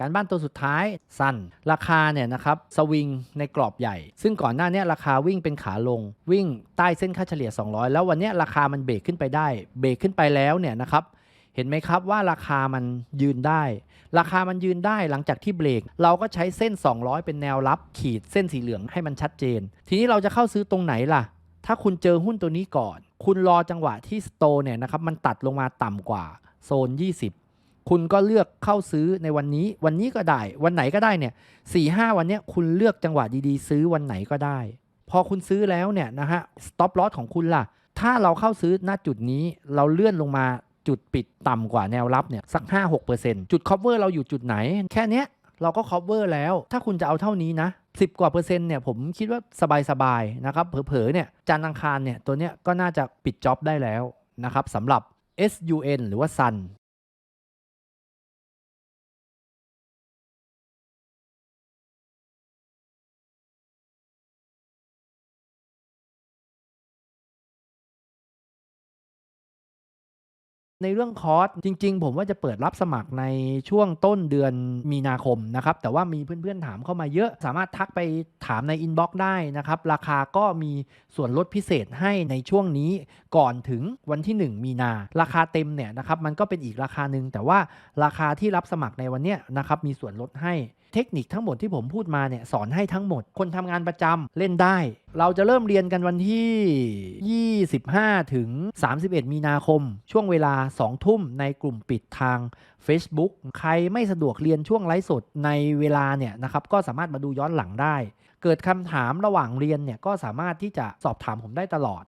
การบ้านตัวสุดท้ายสั้น ราคาเนี่ยนะครับสวิงในกรอบใหญ่ ซึ่งก่อนหน้านี้ราคาวิ่งเป็นขาลง วิ่งใต้เส้นค่าเฉลี่ย 200 แล้ววันนี้ราคามันเบรกขึ้นไปได้ เบรกขึ้นไปแล้วเนี่ยนะครับเห็นไหมครับว่าราคามันยืนได้ ราคามันยืนได้หลังจากที่เบรก เราก็ใช้เส้น 200 เป็นแนวรับขีดเส้นสีเหลืองให้มันชัดเจน ทีนี้เราจะเข้าซื้อตรงไหนล่ะ ถ้าคุณเจอหุ้นตัวนี้ก่อน คุณรอจังหวะที่สโตเนี่ยนะครับมันตัดลงมาต่ำกว่าโซน 20 คุณก็เลือกเข้าซื้อในวันนี้ วันนี้ก็ได้ วันไหนก็ได้เนี่ยสี่ห้าวันเนี้ยคุณเลือกจังหวะดีๆ ซื้อวันไหนก็ได้ พอคุณซื้อแล้วเนี่ยนะฮะ stop loss ของคุณล่ะ ถ้าเราเข้าซื้อณจุดนี้เราเลื่อนลงมาจุดปิดต่ำกว่าแนวรับเนี่ยสัก 5-6%จุด cover เราอยู่จุดไหน แค่เนี้ยเราก็ cover แล้ว ถ้าคุณจะเอาเท่านี้นะ 10 กว่าเปอร์เซ็นต์เนี่ยผมคิดว่าสบายๆนะครับเผลอๆเนี่ยจันทร์อังคารเนี่ยตัวเนี้ยก็น่าจะปิดจ็อบได้แล้วนะครับสำหรับ SUN หรือว่า Sun ในเรื่องคอร์สจริง ๆ ผมว่าจะเปิดรับสมัครในช่วงต้นเดือนมีนาคมนะครับแต่ว่ามีเพื่อนๆถามเข้ามาเยอะ สามารถทักไปถามในอินบ็อกซ์ได้นะครับ ราคาก็มีส่วนลดพิเศษให้ในช่วงนี้ก่อนถึงวันที่ 1 มีนา ราคาเต็มเนี่ยนะครับมันก็เป็นอีกราคาหนึ่งแต่ว่าราคาที่รับสมัครในวันเนี้ยนะครับมีส่วนลดให้ เทคนิคทั้งหมดที่ผมพูดมาเนี่ยสอนให้ทั้งหมด คนทำงานประจำเล่นได้ เราจะเริ่มเรียนกันวันที่ 25 ถึง 31 มีนาคม ช่วงเวลา 2 ทุ่มในกลุ่มปิดทาง Facebook ใครไม่สะดวกเรียนช่วงไลฟ์สดในเวลาเนี่ยนะครับก็สามารถมาดูย้อนหลังได้ เกิดคำถามระหว่างเรียนเนี่ยก็สามารถที่จะสอบถามผมได้ตลอด